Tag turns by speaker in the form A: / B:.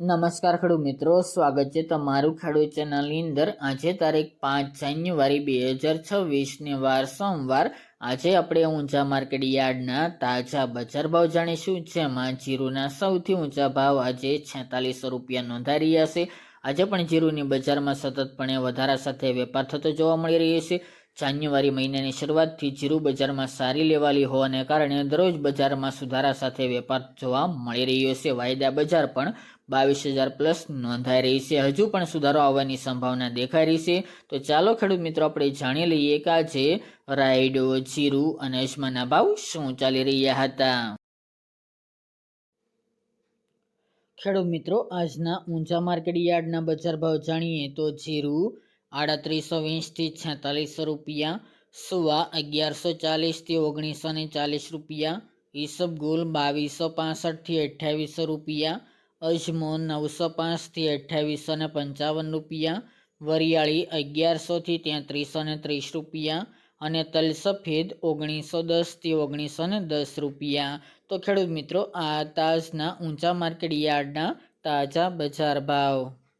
A: નમસ્કાર ખેડૂત મિત્રો, સ્વાગત છે તમારું ખેડૂત ચેનલની અંદર. આજે તારીખ પાંચ જાન્યુઆરી બે હજાર છવ્વીસને વાર સોમવાર. આજે આપણે ઊંચા માર્કેટ યાર્ડના તાજા બજાર ભાવ જાણીશું, જેમાં જીરુના સૌથી ઊંચા ભાવ આજે છેતાલીસો રૂપિયા નોંધાઈ રહ્યા છે. આજે પણ જીરુની બજારમાં સતતપણે વધારા સાથે વેપાર થતો જોવા મળી રહ્યો છે. જાન્યુઆરી મહિનાની શરૂઆતથી જીરુ બજારમાં સારી લેવાલી હોવાને કારણે દરરોજ બજારમાં સુધારા સાથે વેપાર જોવા મળી રહ્યો છે. વાયદા બજાર પણ બાવીસ હજાર પ્લસ નોંધાઈ રહી છે. હજુ પણ સુધારો આવવાની સંભાવના દેખાઈ રહી છે. તો ચાલો ખેડૂત મિત્રો, આપણે જાણી લઈએ કે આજે રાયડો, જીરું અને અજમાના ભાવ શું ચાલી રહ્યા હતા? ખેડૂત મિત્રો, આજના ઊંચા માર્કેટ યાર્ડના બજાર ભાવ જાણીએ તો જીરું આડત્રીસો વીસથી છેતાલીસો રૂપિયા, સુવા અગિયારસો ચાલીસથી ઓગણીસો ને ચાલીસ રૂપિયા ઈસબગુલ બાવીસો પાસઠથી અઠ્યાવીસો રૂપિયા અજમો નવસો પાંચથી અઠ્યાવીસો ને પંચાવન રૂપિયા, વરિયાળી અગિયારસોથી તેત્રીસો ને ત્રીસ રૂપિયા અને તલસફેદ ઓગણીસો દસથી ઓગણીસો ને દસ રૂપિયા. તો ખેડૂત મિત્રો, આ તાજના ઊંચા માર્કેટ યાર્ડના તાજા બજાર ભાવ.